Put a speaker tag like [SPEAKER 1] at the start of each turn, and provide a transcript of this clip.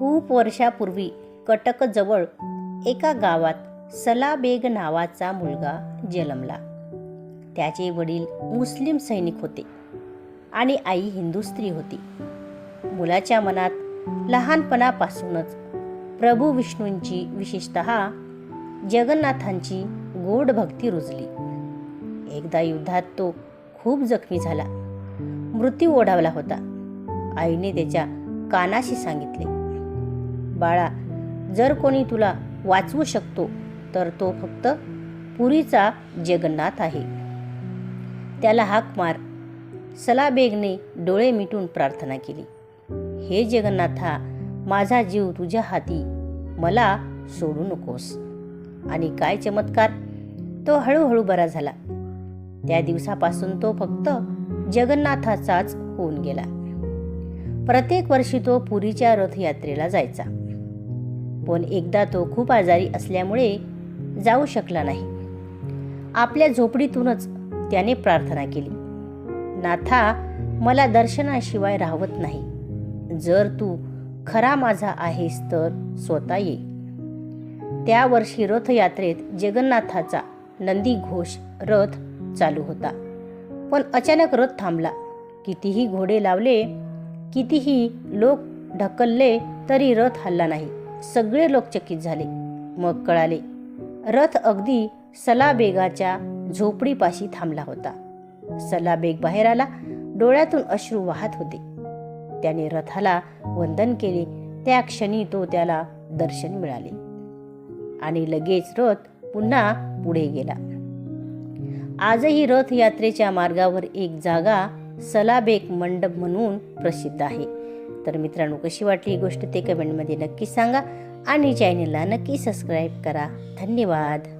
[SPEAKER 1] खूप वर्षापूर्वी कटकजवळ एका गावात सलाबेग नावाचा मुलगा जन्मला. त्याचे वडील मुस्लिम सैनिक होते आणि आई हिंदू स्त्री होती. मुलाच्या मनात लहानपणापासूनच प्रभू विष्णूंची विशेषत जगन्नाथांची गोड भक्ती रुजली. एकदा युद्धात तो खूप जखमी झाला. मृत्यू ओढावला होता. आईने त्याच्या कानाशी सांगितले बाळा जर कोणी तुला वाचवू शकतो तर तो फक्त पुरीचा जगन्नाथ आहे. त्याला हाक मार. सलाबेगने डोळे मिटून प्रार्थना केली. हे जगन्नाथा माझा जीव तुझ्या हाती. मला सोडू नकोस. आणि काय चमत्कार तो हळूहळू बरा झाला. त्या दिवसापासून तो फक्त जगन्नाथाचाच होऊन गेला. प्रत्येक वर्षी तो पुरीच्या रथयात्रेला जायचा. पण एकदा तो खूप आजारी असल्यामुळे जाऊ शकला नाही. आपल्या झोपडीतूनच त्याने प्रार्थना केली. नाथा मला दर्शनाशिवाय राहवत नाही. जर तू खरा माझा आहेस तर स्वतः ये. त्या वर्षी रथयात्रेत जगन्नाथाचा नंदी घोष रथ चालू होता. पण अचानक रथ थांबला. कितीही घोडे लावले कितीही लोक ढकलले तरी रथ हल्ला नाही. सगळे लोक चकित झाले. मग कळाले रथ अगदी सलाबेगाच्या झोपडीपाशी थांबला होता. सलाबेग बाहेर आला डोळ्यातून अश्रू वाहत होते. त्याने रथाला वंदन केले त्या क्षणी तो त्याला दर्शन मिळाले. आणि लगेच रथ पुन्हा पुढे गेला. आजही रथयात्रेच्या मार्गावर एक जागा सलाबेक मंडप म्हणून प्रसिद्ध आहे. तर मित्रांनो कशी वाटली ही गोष्ट ते कमेंटमध्ये नक्की सांगा आणि चॅनलला नक्की सबस्क्राईब करा. धन्यवाद.